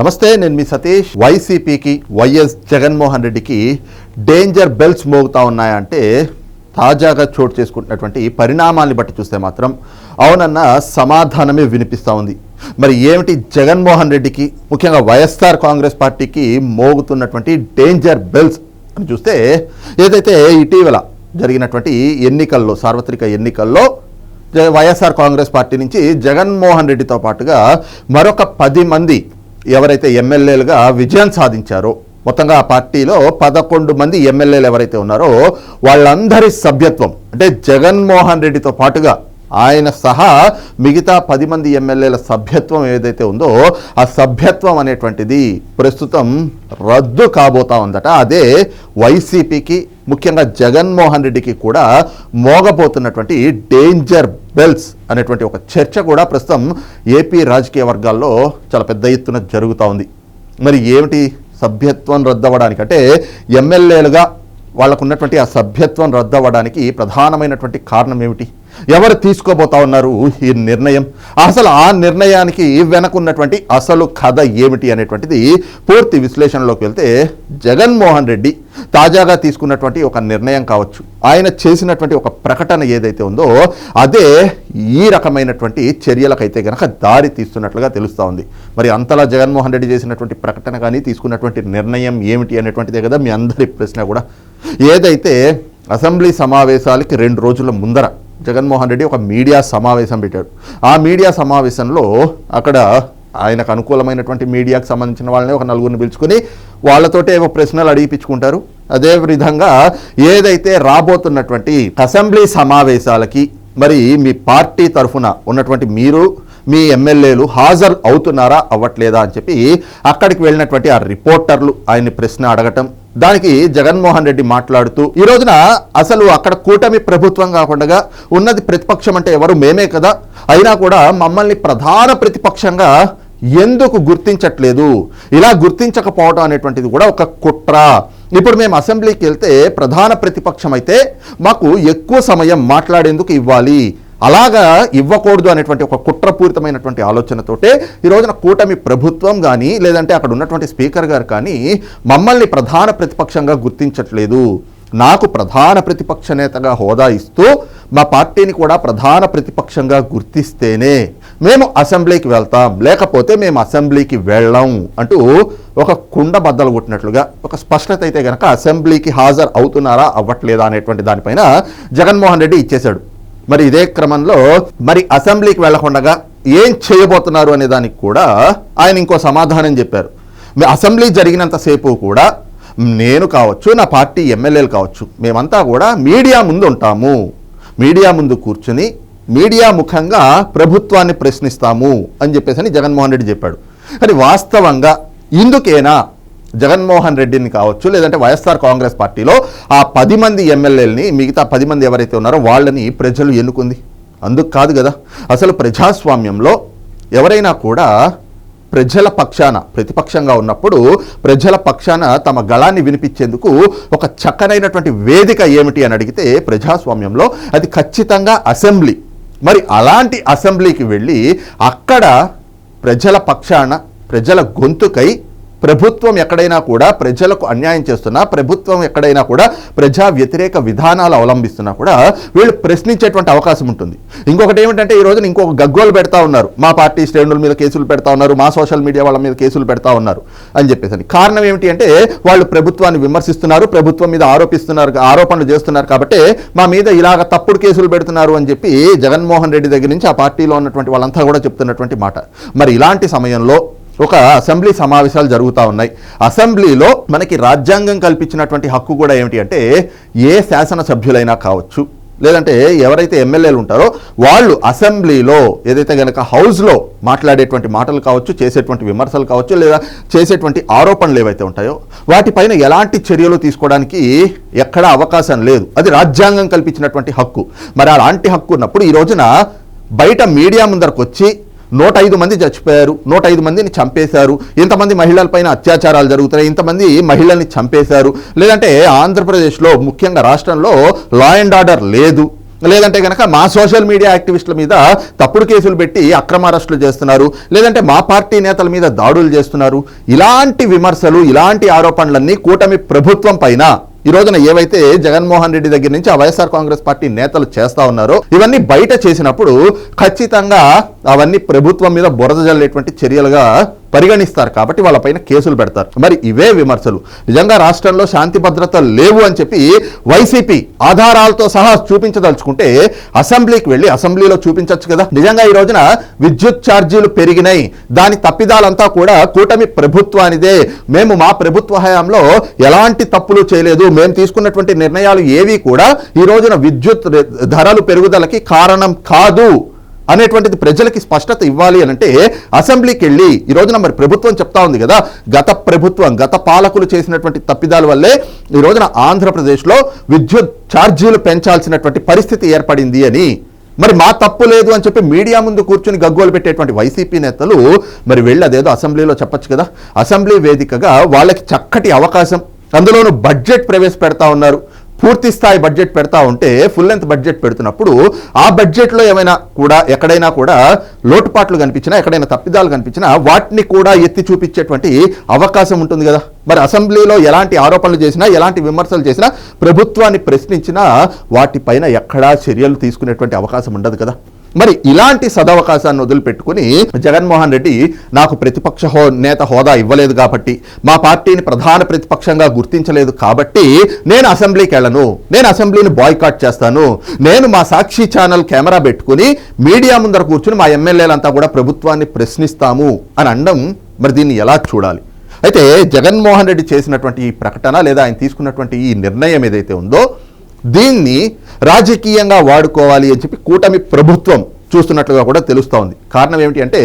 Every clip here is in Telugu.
నమస్తే నేను మీ సతీష్. వైసీపీకి వైఎస్ జగన్మోహన్ రెడ్డికి డేంజర్ బెల్స్ మోగుతా ఉన్నాయంటే తాజాగా చోటు చేసుకుంటున్నటువంటి పరిణామాల్ని బట్టి చూస్తే మాత్రం అవునన్న సమాధానమే వినిపిస్తూ ఉంది. మరి ఏమిటి జగన్మోహన్ రెడ్డికి ముఖ్యంగా వైఎస్ఆర్ కాంగ్రెస్ పార్టీకి మోగుతున్నటువంటి డేంజర్ బెల్స్ అని చూస్తే ఏదైతే ఇటీవల జరిగినటువంటి ఎన్నికల్లో సార్వత్రిక ఎన్నికల్లో వైఎస్ఆర్ కాంగ్రెస్ పార్టీ నుంచి జగన్మోహన్ రెడ్డితో పాటుగా మరొక పది మంది ఎవరైతే ఎమ్మెల్యేలుగా విజయం సాధించారో మొత్తంగా ఆ పార్టీలో పదకొండు మంది ఎమ్మెల్యేలు ఎవరైతే ఉన్నారో వాళ్ళందరి సభ్యత్వం అంటే జగన్మోహన్ రెడ్డితో పాటుగా ఆయన సహా మిగతా పది మంది ఎమ్మెల్యేల సభ్యత్వం ఏదైతే ఉందో ఆ సభ్యత్వం అనేటువంటిది ప్రస్తుతం రద్దు కాబోతా ఉందట. అదే వైసీపీకి ముఖ్యంగా జగన్మోహన్ రెడ్డికి కూడా మోగబోతున్నటువంటి డేంజర్ బెల్స్ అనేటువంటి ఒక చర్చ కూడా ప్రస్తుతం ఏపీ రాజకీయ వర్గాల్లో చాలా పెద్ద ఎత్తున జరుగుతూ ఉంది. మరి ఏమిటి సభ్యత్వం రద్దవడానికి ఎమ్మెల్యేలుగా వాళ్ళకున్నటువంటి ఆ సభ్యత్వం రద్దవడానికి ప్రధానమైనటువంటి కారణం ఏమిటి? ఎవరు తీసుకోబోతా ఉన్నారు? ఈ నిర్ణయం. అసలు ఆ నిర్ణయానికి వెనకున్నటువంటి అసలు కథ ఏమిటి అనేటువంటిది పూర్తి విశ్లేషణలోకి వెళ్తే జగన్మోహన్ రెడ్డి తాజాగా తీసుకున్నటువంటి ఒక నిర్ణయం కావచ్చు. ఆయన చేసినటువంటి ఒక ప్రకటన ఏదైతే ఉందో అదే ఈ రకమైనటువంటి చర్యలకైతే గనక దారి తీస్తున్నట్లుగా తెలుస్తూ ఉంది. మరి అంతలా జగన్మోహన్ రెడ్డి చేసినటువంటి ప్రకటన కానీ తీసుకున్నటువంటి నిర్ణయం ఏమిటి అనేటువంటిదే కదా మీ అందరి ప్రశ్న కూడా. ఏదైతే అసెంబ్లీ సమావేశాలకి రెండు రోజుల ముందర జగన్మోహన్ రెడ్డి ఒక మీడియా సమావేశం పెట్టాడు. ఆ మీడియా సమావేశంలో అక్కడ ఆయనకు అనుకూలమైనటువంటి మీడియాకు సంబంధించిన వాళ్ళని ఒక నలుగురిని పిలుచుకొని వాళ్ళతోటే ఏవో ప్రశ్నలు అడిగిపించుకుంటారు అదే విధంగా ఏదైతే రాబోతున్నటువంటి అసెంబ్లీ సమావేశాలకి మరి మీ పార్టీ తరఫున ఉన్నటువంటి మీరు మీ ఎమ్మెల్యేలు హాజరు అవుతున్నారా అవ్వట్లేదా అని చెప్పి అక్కడికి వెళ్ళినటువంటి ఆ రిపోర్టర్లు ఆయన్ని ప్రశ్న అడగటం దానికి జగన్మోహన్ రెడ్డి మాట్లాడుతూ ఈ రోజున అసలు అక్కడ కూటమి ప్రభుత్వం కాకుండా ఉన్నది ప్రతిపక్షం అంటే ఎవరు? మేమే కదా. అయినా కూడా మమ్మల్ని ప్రధాన ప్రతిపక్షంగా ఎందుకు గుర్తించట్లేదు? ఇలా గుర్తించకపోవడం అనేటువంటిది కూడా ఒక కుట్ర. ఇప్పుడు మేము అసెంబ్లీకి వెళ్తే ప్రధాన ప్రతిపక్షం అయితే మాకు ఎక్కువ సమయం మాట్లాడేందుకు ఇవ్వాలి. అలాగా ఇవ్వకూడదు అనేటువంటి ఒక కుట్రపూరితమైనటువంటి ఆలోచనతోటే ఈ రోజున కూటమి ప్రభుత్వం కానీ లేదంటే అక్కడ ఉన్నటువంటి స్పీకర్ గారు కానీ మమ్మల్ని ప్రధాన ప్రతిపక్షంగా గుర్తించట్లేదు. నాకు ప్రధాన ప్రతిపక్ష నేతగా హోదా ఇస్తూ మా పార్టీని కూడా ప్రధాన ప్రతిపక్షంగా గుర్తిస్తేనే మేము అసెంబ్లీకి వెళ్తాం లేకపోతే మేము అసెంబ్లీకి వెళ్ళం అంటూ ఒక కుండ బద్దలు కొట్టినట్లుగా ఒక స్పష్టత అయితే కనుక అసెంబ్లీకి హాజరు అవుతున్నారా అవ్వట్లేదా అనేటువంటి దానిపైన జగన్మోహన్ రెడ్డి ఇచ్చేశాడు. మరి ఇదే క్రమంలో మరి అసెంబ్లీకి వెళ్ళకుండగా ఏం చేయబోతున్నారు అనే దానికి కూడా ఆయన ఇంకో సమాధానం చెప్పారు. అసెంబ్లీ జరిగినంతసేపు కూడా నేను కావచ్చు నా పార్టీ ఎమ్మెల్యేలు కావచ్చు మేమంతా కూడా మీడియా ముందు ఉంటాము. మీడియా ముందు కూర్చుని మీడియా ముఖంగా ప్రభుత్వాన్ని ప్రశ్నిస్తాము అని చెప్పేసి అని జగన్మోహన్ రెడ్డి చెప్పాడు. కానీ వాస్తవంగా ఇందుకేనా? జగన్మోహన్ రెడ్డిని కావచ్చు లేదంటే వైఎస్ఆర్ కాంగ్రెస్ పార్టీలో ఆ పది మంది ఎమ్మెల్యేలని మిగతా పది మంది ఎవరైతే ఉన్నారో వాళ్ళని ప్రజలు ఎన్నుకుంది? అందుకు కాదు కదా. అసలు ప్రజాస్వామ్యంలో ఎవరైనా కూడా ప్రజల పక్షాన ప్రతిపక్షంగా ఉన్నప్పుడు ప్రజల పక్షాన తమ గళాన్ని వినిపించేందుకు ఒక చక్కనైనటువంటి వేదిక ఏమిటి అని అడిగితే ప్రజాస్వామ్యంలో అది ఖచ్చితంగా అసెంబ్లీ. మరి అలాంటి అసెంబ్లీకి వెళ్ళి అక్కడ ప్రజల పక్షాన ప్రజల గొంతుకై ప్రభుత్వం ఎక్కడైనా కూడా ప్రజలకు అన్యాయం చేస్తున్నా ప్రభుత్వం ఎక్కడైనా కూడా ప్రజా వ్యతిరేక విధానాలు అవలంబిస్తున్నా కూడా వీళ్ళు ప్రశ్నించేటువంటి అవకాశం ఉంటుంది. ఇంకొకటి ఏమిటంటే ఈ రోజున ఇంకొక గగ్గోలు పెడతా ఉన్నారు. మా పార్టీ శ్రేణుల మీద కేసులు పెడతా ఉన్నారు మా సోషల్ మీడియా వాళ్ళ మీద కేసులు పెడతా ఉన్నారు అని చెప్పేసి కారణం ఏమిటి అంటే వాళ్ళు ప్రభుత్వాన్ని విమర్శిస్తున్నారు ప్రభుత్వం మీద ఆరోపిస్తున్నారు ఆరోపణలు చేస్తున్నారు కాబట్టి మా మీద ఇలాగ తప్పుడు కేసులు పెడుతున్నారు అని చెప్పి జగన్మోహన్ రెడ్డి దగ్గర నుంచి ఆ పార్టీలో ఉన్నటువంటి వాళ్ళంతా కూడా చెప్తున్నటువంటి మాట. మరి ఇలాంటి సమయంలో ఒక అసెంబ్లీ సమావేశాలు జరుగుతూ ఉన్నాయి. అసెంబ్లీలో మనకి రాజ్యాంగం కల్పించినటువంటి హక్కు కూడా ఏమిటి అంటే ఏ శాసనసభ్యులైనా కావచ్చు. లేదంటే ఎవరైతే ఎమ్మెల్యేలు ఉంటారో వాళ్ళు అసెంబ్లీలో ఏదైతే కనుక హౌస్లో మాట్లాడేటువంటి మాటలు కావచ్చు చేసేటువంటి విమర్శలు కావచ్చు లేదా చేసేటువంటి ఆరోపణలు ఏవైతే ఉంటాయో వాటిపైన ఎలాంటి చర్యలు తీసుకోవడానికి ఎక్కడా అవకాశం లేదు. అది రాజ్యాంగం కల్పించినటువంటి హక్కు. మరి అలాంటి హక్కు ఉన్నప్పుడు ఈ రోజున బయట మీడియా ముందరకు వచ్చి నూట ఐదు మంది చచ్చిపోయారు నూట ఐదు మందిని చంపేశారు ఇంతమంది మహిళలపైన అత్యాచారాలు జరుగుతున్నాయి ఇంతమంది మహిళల్ని చంపేశారు. లేదంటే ఆంధ్రప్రదేశ్లో ముఖ్యంగా రాష్ట్రంలో లా అండ్ ఆర్డర్ లేదు. లేదంటే కనుక మా సోషల్ మీడియా యాక్టివిస్టుల మీద తప్పుడు కేసులు పెట్టి అక్రమ అరెస్టులు చేస్తున్నారు. లేదంటే మా పార్టీ నేతల మీద దాడులు చేస్తున్నారు. ఇలాంటి విమర్శలు ఇలాంటి ఆరోపణలన్నీ కూటమి ప్రభుత్వం పైన ఈ రోజున ఏవైతే జగన్మోహన్ రెడ్డి దగ్గర నుంచి ఆ వైఎస్ఆర్ కాంగ్రెస్ పార్టీ నేతలు చేస్తా ఉన్నారో ఇవన్నీ బయట చేసినప్పుడు ఖచ్చితంగా అవన్నీ ప్రభుత్వం మీద బురద జల్లేటువంటి చర్యలుగా పరిగణిస్తారు కాబట్టి వాళ్ళపైన కేసులు పెడతారు. మరి ఇవే విమర్శలు. నిజంగా రాష్ట్రంలో శాంతి భద్రత లేవు అని చెప్పి వైసీపీ ఆధారాలతో సహా చూపించదలుచుకుంటే అసెంబ్లీకి వెళ్ళి అసెంబ్లీలో చూపించవచ్చు కదా. నిజంగా ఈ రోజున విద్యుత్ ఛార్జీలు పెరిగినాయి. దాని తప్పిదాలంతా కూడా కూటమి ప్రభుత్వానిదే. మేము మా ప్రభుత్వ హయాంలో ఎలాంటి తప్పులు చేయలేదు. మేము తీసుకున్నటువంటి నిర్ణయాలు ఏవి కూడా ఈ రోజున విద్యుత్ ధరలు పెరుగుదలకి కారణం కాదు. అనేటువంటిది ప్రజలకి స్పష్టత ఇవ్వాలి అని అంటే అసెంబ్లీకి వెళ్ళి ఈ రోజున మరి ప్రభుత్వం చెప్తా ఉంది కదా గత ప్రభుత్వం గత పాలకులు చేసినటువంటి తప్పిదాల వల్లే ఈ రోజున ఆంధ్రప్రదేశ్లో విద్యుత్ ఛార్జీలు పెంచాల్సినటువంటి పరిస్థితి ఏర్పడింది అని. మరి మా తప్పు లేదు అని చెప్పి మీడియా ముందు కూర్చుని గగ్గోలు పెట్టేటువంటి వైసీపీ నేతలు మరి వెళ్ళి అదేదో అసెంబ్లీలో చెప్పొచ్చు కదా అసెంబ్లీ వేదికగా వాళ్ళకి చక్కటి అవకాశం అందులోనూ బడ్జెట్ ప్రవేశపెడతా ఉన్నారు. పూర్తి స్థాయి బడ్జెట్ పెడతా ఉంటే ఫుల్ లెంత్ బడ్జెట్ పెడుతున్నప్పుడు ఆ బడ్జెట్లో ఏమైనా కూడా ఎక్కడైనా కూడా లోటుపాట్లు కనిపించినా ఎక్కడైనా తప్పిదాలు కనిపించినా వాటిని కూడా ఎత్తి చూపించేటువంటి అవకాశం ఉంటుంది కదా. మరి అసెంబ్లీలో ఎలాంటి ఆరోపణలు చేసినా ఎలాంటి విమర్శలు చేసినా ప్రభుత్వాన్ని ప్రశ్నించినా వాటిపైన ఎక్కడా చర్యలు తీసుకునేటువంటి అవకాశం ఉండదు కదా. మరి ఇలాంటి సదవకాశాన్ని వదిలిపెట్టుకుని జగన్మోహన్ రెడ్డి నాకు ప్రతిపక్ష హో నేత హోదా ఇవ్వలేదు కాబట్టి మా పార్టీని ప్రధాన ప్రతిపక్షంగా గుర్తించలేదు కాబట్టి నేను అసెంబ్లీకి వెళ్ళను నేను అసెంబ్లీని బాయ్కాట్ చేస్తాను నేను మా సాక్షి ఛానల్ కెమెరా పెట్టుకుని మీడియా ముందర కూర్చుని మా ఎమ్మెల్యేలంతా కూడా ప్రభుత్వాన్ని ప్రశ్నిస్తాము అని అనడం మరి దీన్ని ఎలా చూడాలి? అయితే జగన్మోహన్ రెడ్డి చేసినటువంటి ఈ ప్రకటన లేదా ఆయన తీసుకున్నటువంటి ఈ నిర్ణయం ఏదైతే ఉందో దీన్ని రాజకీయంగా వాడుకోవాలి అని చెప్పి కూటమి ప్రభుత్వం చూస్తున్నట్లుగా కూడా తెలుస్తూ ఉంది. కారణం ఏమిటి అంటే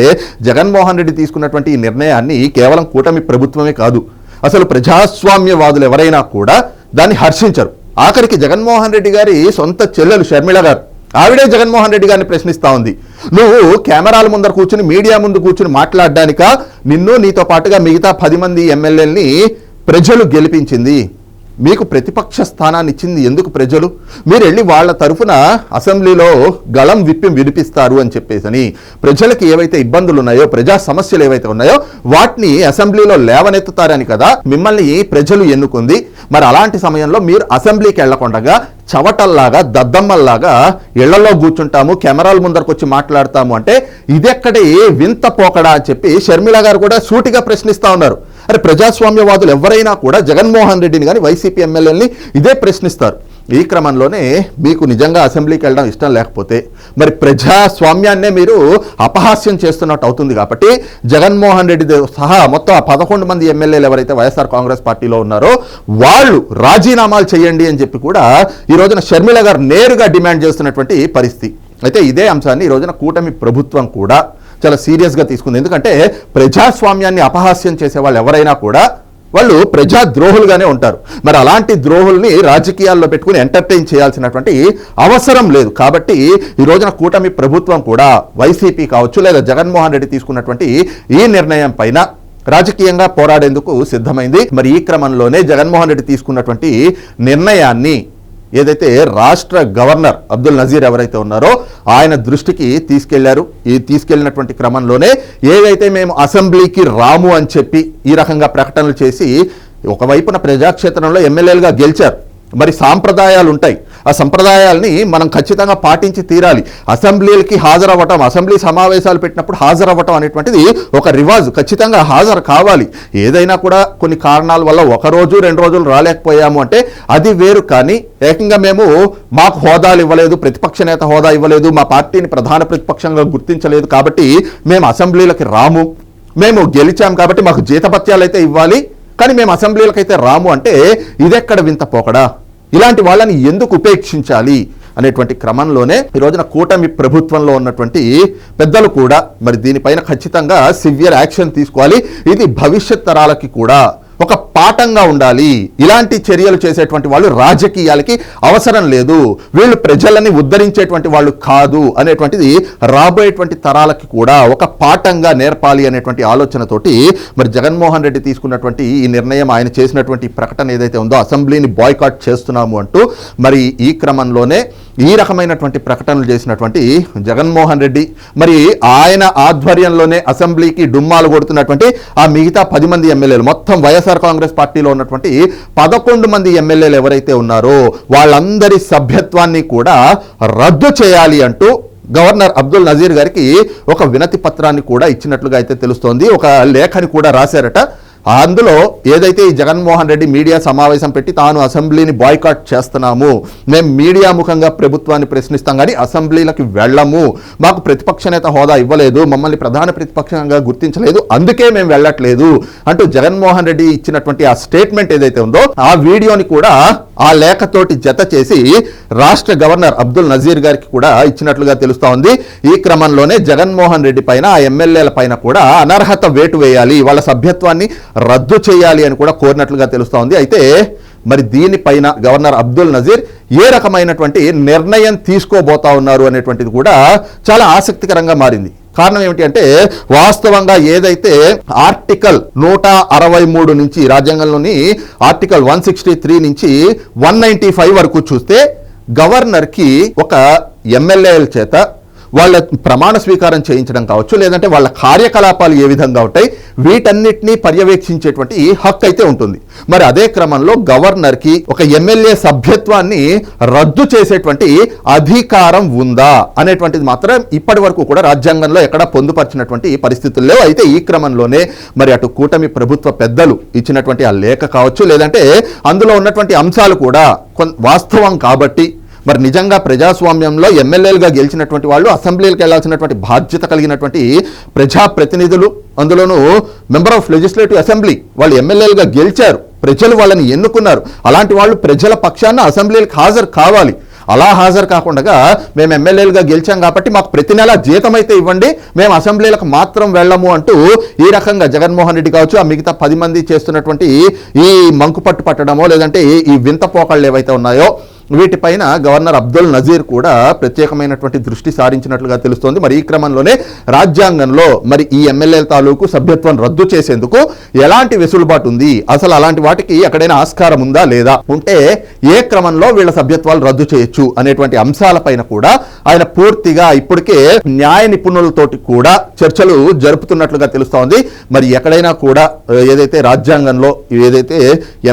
జగన్మోహన్ రెడ్డి తీసుకున్నటువంటి ఈ నిర్ణయాన్ని కేవలం కూటమి ప్రభుత్వమే కాదు అసలు ప్రజాస్వామ్యవాదులు ఎవరైనా కూడా దాన్ని హర్షించరు. ఆఖరికి జగన్మోహన్ రెడ్డి గారి సొంత చెల్లెలు షర్మిళ గారు ఆవిడే జగన్మోహన్ రెడ్డి గారిని ప్రశ్నిస్తా ఉంది. నువ్వు కెమెరాల ముందర కూర్చుని మీడియా ముందు కూర్చుని మాట్లాడడానిక? నిన్ను నీతో పాటుగా మిగతా పది మంది ఎమ్మెల్యేలని ప్రజలు గెలిపించింది. మీకు ప్రతిపక్ష స్థానాన్ని ఇచ్చింది ఎందుకు ప్రజలు? మీరు వెళ్ళి వాళ్ళ తరఫున అసెంబ్లీలో గళం విప్పి వినిపిస్తారు అని చెప్పేసని ప్రజలకు ఏవైతే ఇబ్బందులు ఉన్నాయో ప్రజా సమస్యలు ఏవైతే ఉన్నాయో వాటిని అసెంబ్లీలో లేవనెత్తుతారని కదా మిమ్మల్ని ప్రజలు ఎన్నుకుంది. మరి అలాంటి సమయంలో మీరు అసెంబ్లీకి వెళ్ళకుండా చవటల్లాగా దద్దమ్మల్లాగా ఇళ్ళలో కూర్చుంటాము కెమెరాల ముందరకు వచ్చి మాట్లాడతాము అంటే ఇదెక్కడే వింత పోకడా అని చెప్పి షర్మిల గారు కూడా సూటిగా ప్రశ్నిస్తా ఉన్నారు. అరే ప్రజాస్వామ్యవాదులు ఎవరైనా కూడా జగన్మోహన్ రెడ్డిని కానీ వైసీపీ ఎమ్మెల్యేలని ఇదే ప్రశ్నిస్తారు. ఈ క్రమంలోనే మీకు నిజంగా అసెంబ్లీకి వెళ్ళడం ఇష్టం లేకపోతే మరి ప్రజాస్వామ్యాన్నే మీరు అపహాస్యం చేస్తున్నట్టు అవుతుంది కాబట్టి జగన్మోహన్ రెడ్డి సహా మొత్తం ఆ పదకొండు మంది ఎమ్మెల్యేలు ఎవరైతే వైఎస్ఆర్ కాంగ్రెస్ పార్టీలో ఉన్నారో వాళ్ళు రాజీనామాలు చేయండి అని చెప్పి కూడా ఈ రోజున షర్మిల గారు నేరుగా డిమాండ్ చేస్తున్నటువంటి పరిస్థితి. అయితే ఇదే అంశాన్ని ఈ రోజున కూటమి ప్రభుత్వం కూడా చాలా సీరియస్గా తీసుకుంది. ఎందుకంటే ప్రజాస్వామ్యాన్ని అపహాస్యం చేసే వాళ్ళు ఎవరైనా కూడా వాళ్ళు ప్రజా ద్రోహులుగానే ఉంటారు. మరి అలాంటి ద్రోహుల్ని రాజకీయాల్లో పెట్టుకుని ఎంటర్టైన్ చేయాల్సినటువంటి అవసరం లేదు. కాబట్టి ఈ రోజున కూటమి ప్రభుత్వం కూడా వైసీపీ కావచ్చు లేదా జగన్మోహన్ రెడ్డి తీసుకున్నటువంటి ఈ నిర్ణయం పైన రాజకీయంగా పోరాడేందుకు సిద్ధమైంది. మరి ఈ క్రమంలోనే జగన్మోహన్ రెడ్డి తీసుకున్నటువంటి నిర్ణయాన్ని ఏదైతే రాష్ట్ర గవర్నర్ అబ్దుల్ నజీర్ ఎవరైతే ఉన్నారో ఆయన దృష్టికి తీసుకెళ్ళారు. ఈ తీసుకెళ్ళినటువంటి క్రమంలోనే ఏదైతే మేము అసెంబ్లీకి రాము అని చెప్పి ఈ రకంగా ప్రకటనలు చేసి ఒకవైపున ప్రజాక్షేత్రంలో ఎమ్మెల్యేలుగా గెలిచారు. మరి సాంప్రదాయాలు ఉంటాయి ఆ సంప్రదాయాల్ని మనం ఖచ్చితంగా పాటించి తీరాలి. అసెంబ్లీలకి హాజరవ్వటం అసెంబ్లీ సమావేశాలు పెట్టినప్పుడు హాజరవ్వటం అనేటువంటిది ఒక రివాజు. ఖచ్చితంగా హాజరు కావాలి. ఏదైనా కూడా కొన్ని కారణాల వల్ల ఒక రోజు రెండు రోజులు రాలేకపోయాము అంటే అది వేరు. కానీ ఏకంగా మేము మాకు హోదాలు ఇవ్వలేదు ప్రతిపక్ష నేత హోదా ఇవ్వలేదు మా పార్టీని ప్రధాన ప్రతిపక్షంగా గుర్తించలేదు కాబట్టి మేము అసెంబ్లీలకి రాము. మేము గెలిచాం కాబట్టి మాకు జీతపత్యాలు అయితే ఇవ్వాలి. కానీ మేము అసెంబ్లీలకైతే రాము అంటే ఇదెక్కడ వింత పోకడా? ఇలాంటి వాళ్ళని ఎందుకు ఉపేక్షించాలి అనేటువంటి క్రమంలోనే ఈ రోజున కూటమి ప్రభుత్వంలో ఉన్నటువంటి పెద్దలు కూడా మరి దీనిపైన ఖచ్చితంగా సివియర్ యాక్షన్ తీసుకోవాలి. ఇది భవిష్యత్ తరాలకి కూడా ఒక పాఠంగా ఉండాలి. ఇలాంటి చర్యలు చేసేటువంటి వాళ్ళు రాజకీయాలకి అవసరం లేదు. వీళ్ళు ప్రజలని ఉద్ధరించేటువంటి వాళ్ళు కాదు అనేటువంటిది రాబోయేటువంటి తరాలకి కూడా ఒక పాఠంగా నేర్పాలి అనేటువంటి ఆలోచనతోటి మరి జగన్మోహన్ రెడ్డి తీసుకున్నటువంటి ఈ నిర్ణయం ఆయన చేసినటువంటి ప్రకటన ఏదైతే ఉందో అసెంబ్లీని బాయ్కాట్ చేస్తున్నాము అంటూ మరి ఈ క్రమంలోనే ఈ రకమైనటువంటి ప్రకటనలు చేసినటువంటి జగన్మోహన్ రెడ్డి మరి ఆయన ఆధ్వర్యంలోనే అసెంబ్లీకి డుమ్మాలు కొడుతున్నటువంటి ఆ మిగతా పది మంది ఎమ్మెల్యేలు మొత్తం వైఎస్ఆర్ కాంగ్రెస్ పార్టీలో ఉన్నటువంటి పదకొండు మంది ఎమ్మెల్యేలు ఎవరైతే ఉన్నారో వాళ్ళందరి సభ్యత్వాన్ని కూడా రద్దు చేయాలి అంటూ గవర్నర్ అబ్దుల్ నజీర్ గారికి ఒక వినతి పత్రాన్ని కూడా ఇచ్చినట్లుగా అయితే తెలుస్తోంది. ఒక లేఖని కూడా రాశారట. అందులో ఏదైతే ఈ జగన్మోహన్ రెడ్డి మీడియా సమావేశం పెట్టి తాను అసెంబ్లీని బాయ్కాట్ చేస్తున్నాము మేము మీడియా ముఖంగా ప్రభుత్వాన్ని ప్రశ్నిస్తాం కానీ అసెంబ్లీలకు వెళ్ళము. మాకు ప్రతిపక్ష నేత హోదా ఇవ్వలేదు మమ్మల్ని ప్రధాన ప్రతిపక్షంగా గుర్తించలేదు అందుకే మేము వెళ్ళట్లేదు అంటూ జగన్మోహన్ రెడ్డి ఇచ్చినటువంటి ఆ స్టేట్మెంట్ ఏదైతే ఉందో ఆ వీడియోని కూడా ఆ లేఖతోటి జత చేసి రాష్ట్ర గవర్నర్ అబ్దుల్ నజీర్ గారికి కూడా ఇచ్చినట్లుగా తెలుస్తా ఉంది. ఈ క్రమంలోనే జగన్మోహన్ రెడ్డి పైన ఆ ఎమ్మెల్యేల పైన కూడా అనర్హత వేటు వేయాలి. వాళ్ళ సభ్యత్వాన్ని రద్దు చేయాలి అని కూడా కోరినట్లుగా తెలుస్తూ ఉంది అయితే మరి దీనిపైన గవర్నర్ అబ్దుల్ నజీర్ ఏ రకమైనటువంటి నిర్ణయం తీసుకోబోతా ఉన్నారు అనేటువంటిది కూడా చాలా ఆసక్తికరంగా మారింది. కారణం ఏమిటి అంటే వాస్తవంగా ఏదైతే ఆర్టికల్ నూట అరవై మూడు నుంచి రాజ్యాంగంలోని ఆర్టికల్ వన్ సిక్స్టీ త్రీ నుంచి వన్ నైంటీ ఫైవ్ వరకు చూస్తే గవర్నర్కి ఒక ఎమ్మెల్యేల చేత వాళ్ళ ప్రమాణ స్వీకారం చేయించడం కావచ్చు లేదంటే వాళ్ళ కార్యకలాపాలు ఏ విధంగా ఉంటాయి వీటన్నిటినీ పర్యవేక్షించేటువంటి హక్కు అయితే ఉంటుంది. మరి అదే క్రమంలో గవర్నర్కి ఒక ఎమ్మెల్యే సభ్యత్వాన్ని రద్దు చేసేటువంటి అధికారం ఉందా అనేటువంటిది మాత్రం ఇప్పటి వరకు కూడా రాజ్యాంగంలో ఎక్కడ పొందుపరిచినటువంటి పరిస్థితుల్లో అయితే ఈ క్రమంలోనే మరి అటు కూటమి ప్రభుత్వ పెద్దలు ఇచ్చినటువంటి ఆ లేఖ కావచ్చు లేదంటే అందులో ఉన్నటువంటి అంశాలు కూడా వాస్తవం కాబట్టి మరి నిజంగా ప్రజాస్వామ్యంలో ఎమ్మెల్యేలుగా గెలిచినటువంటి వాళ్ళు అసెంబ్లీలకు వెళ్ళాల్సినటువంటి బాధ్యత కలిగినటువంటి ప్రజాప్రతినిధులు. అందులోనూ మెంబర్ ఆఫ్ లెజిస్లేటివ్ అసెంబ్లీ వాళ్ళు ఎమ్మెల్యేలుగా గెలిచారు. ప్రజలు వాళ్ళని ఎన్నుకున్నారు. అలాంటి వాళ్ళు ప్రజల పక్షాన అసెంబ్లీలకు హాజరు కావాలి. అలా హాజరు కాకుండా మేము ఎమ్మెల్యేలుగా గెలిచాం కాబట్టి మాకు ప్రతి నెల జీతం అయితే ఇవ్వండి. మేము అసెంబ్లీలకు మాత్రం వెళ్ళము అంటూ ఈ రకంగా జగన్మోహన్ రెడ్డి కావచ్చు ఆ మిగతా పది మంది చేస్తున్నటువంటి ఈ మంకు పట్టు పట్టడమో లేదంటే ఈ వింత పోకళ్ళు ఏవైతే ఉన్నాయో వీటిపైన గవర్నర్ అబ్దుల్ నజీర్ కూడా ప్రత్యేకమైనటువంటి దృష్టి సారించినట్లుగా తెలుస్తోంది. మరి ఈ క్రమంలోనే రాజ్యాంగంలో మరి ఈ ఎమ్మెల్యేల తాలూకు సభ్యత్వం రద్దు చేసేందుకు ఎలాంటి వెసులుబాటు ఉంది? అసలు అలాంటి వాటికి ఎక్కడైనా ఆస్కారం ఉందా లేదా? ఉంటే ఏ క్రమంలో వీళ్ళ సభ్యత్వాలు రద్దు చేయొచ్చు అనేటువంటి అంశాలపైన కూడా ఆయన పూర్తిగా ఇప్పటికే న్యాయ నిపుణులతోటి కూడా చర్చలు జరుపుతున్నట్లుగా తెలుస్తోంది. మరి ఎక్కడైనా కూడా ఏదైతే రాజ్యాంగంలో ఏదైతే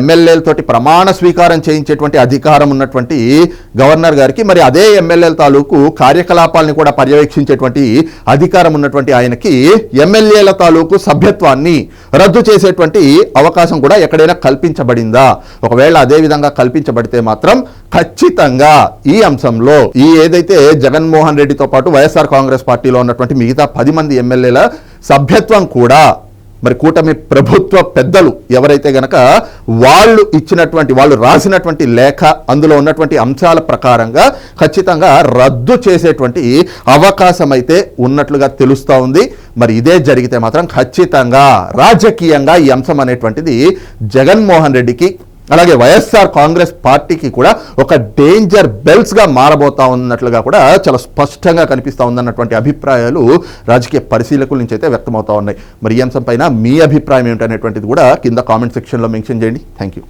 ఎమ్మెల్యేలతోటి ప్రమాణ స్వీకారం చేయించేటువంటి అధికారం ఉన్నటువంటి గవర్నర్ గారికి మరి అదే ఎమ్మెల్యేల తాలూకు కార్యకలాపాలను కూడా పర్యవేక్షించేటువంటి అధికారం ఉన్నటువంటి ఆయనకి ఎమ్మెల్యేల తాలూకు సభ్యత్వాన్ని రద్దు చేసేటువంటి అవకాశం కూడా ఎక్కడైనా కల్పించబడిందా? ఒకవేళ అదే విధంగా కల్పించబడితే మాత్రం ఖచ్చితంగా ఈ అంశంలో ఈ ఏదైతే జగన్మోహన్ రెడ్డితో పాటు వైఎస్ఆర్ కాంగ్రెస్ పార్టీలో ఉన్నటువంటి మిగతా పది మంది ఎమ్మెల్యేల సభ్యత్వం కూడా మరి కూటమి ప్రభుత్వ పెద్దలు ఎవరైతే గనక వాళ్ళు ఇచ్చినటువంటి వాళ్ళు రాసినటువంటి లేఖ అందులో ఉన్నటువంటి అంశాల ప్రకారంగా ఖచ్చితంగా రద్దు చేసేటువంటి అవకాశం అయితే ఉన్నట్లుగా తెలుస్తూ ఉంది. మరి ఇదే జరిగితే మాత్రం ఖచ్చితంగా రాజకీయంగా ఈ అంశం అనేటువంటిది జగన్మోహన్ రెడ్డికి అలాగే వైఎస్ఆర్ కాంగ్రెస్ పార్టీకి కూడా ఒక డేంజర్ బెల్స్గా మారబోతా ఉన్నట్లుగా కూడా చాలా స్పష్టంగా కనిపిస్తూ ఉందన్నటువంటి అభిప్రాయాలు రాజకీయ పరిశీలకుల నుంచి అయితే వ్యక్తమవుతా ఉన్నాయి. మరి ఈ అంశం పైన మీ అభిప్రాయం ఏమిటనేటువంటిది కూడా కింద కామెంట్ సెక్షన్లో మెన్షన్ చేయండి. Thank you